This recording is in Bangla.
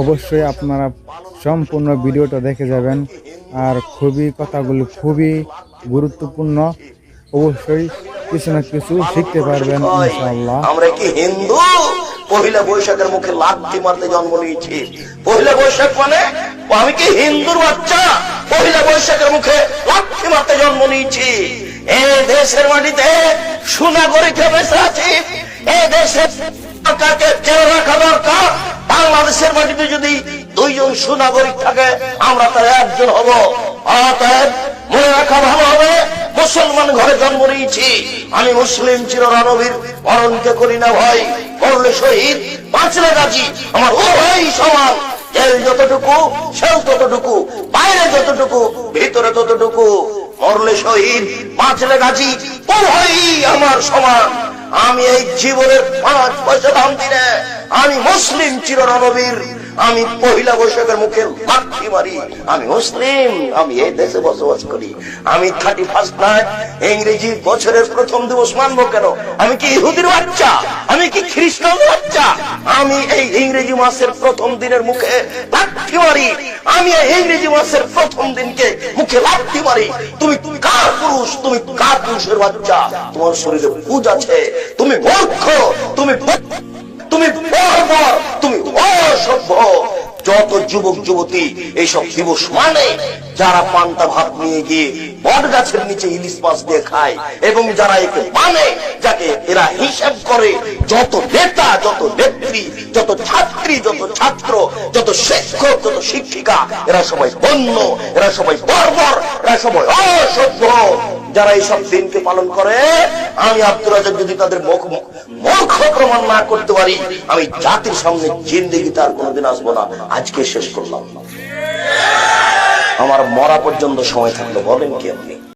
অবশ্যই আপনারা সম্পূর্ণ ভিডিওটা দেখে যাবেন। আর খুবই কথাগুলো খুবই গুরুত্বপূর্ণ। অবশ্যই কিছু না কিছু শিখতে পারবেন, ইনশাআল্লাহ। আমরা কি হিন্দু? পহিলা বৈশাখের মুখে লাঠি মারতে জন্ম নিয়েছি। পহিলা বৈশাখ মানে আমি কি হিন্দুর বাচ্চা? পহিলা বৈশাখের মুখে লাঠি মারতে জন্ম নিয়েছি। এ দেশের মাটিতে সুনাগরিক বেঁচে আছি। এ দেশের সরকারকে চেয়ে রাখা দরকার। বাংলাদেশের মাটিতে যদি দুইজন সুনাগরিক থাকে, আমরা তার একজন হব। অতএব মনে রাখা ভালো হবে, মুসলমান ঘরে জন্ম নিয়েছি। আমি মুসলিম চিরনবীর মরণকে করি না ভয় করলে শহীদ, বাঁচলে গাজী আমার ও ভাই সমান, জেল যতটুকু সেও ততটুকু, বাইরে যতটুকু, ভিতরে ততটুকু। মরলে শহীদ, বাঁচলে গাজী ও ভাই আমার সমান। আমি এই জীবনের পাঁচ পয়সা দাম দিনে আমি মুসলিম চিরনবীর আমি পহিলা বৈশাখের মুখে লাঠি মারি। আমি মুসলিম, আমি এই দেশে বসবাস করি। আমি থার্টি ফার্স্ট নাইট ইংরেজি বছরের প্রথম দিবস মানবো কেন? আমি কি ইহুদির বাচ্চা? খ্রিস্টান বাচ্চা আমি এই ইংরেজি মাসের প্রথম দিনের মুখে লাঠি মারি আমি এই ইংরেজি মাসের প্রথম দিনকে মুখে লাঠি মারি তুমি কার পুরুষ? তুমি কার পুরুষের বাচ্চা? তোমার শরীরে পুজ আছে। তুমি মূর্খ। তুমি তুমি তুমি অসভ্য। যত যুবক, যুবতী এইসব দিবস মানে যারা পান্তা ভাত নিয়ে গিয়ে বট গাছের নিচে ইলিশ মাছ দিয়ে খায় এবং যারা একে মানে যাকে এরা হিসাব করে যত নেতা, যত নেত্রী, যত ছাত্রী, যত ছাত্র, যত শিক্ষক, যত শিক্ষিকা, এরা সবাই বন্য এরা সবাই বর্বর, এরা সবাই অসভ্য। যারা এইসব দিনকে পালন করে, আমি আব্দুল রাজাক যদি তাদের মুখ প্রমাণ না করতে পারি, আমি জাতির সামনে জিন্দিগি তার কোনোদিন আসব না। আজকে শেষ করলাম। আমার মরা পর্যন্ত সময় থাকল, বলেন কি আপনি?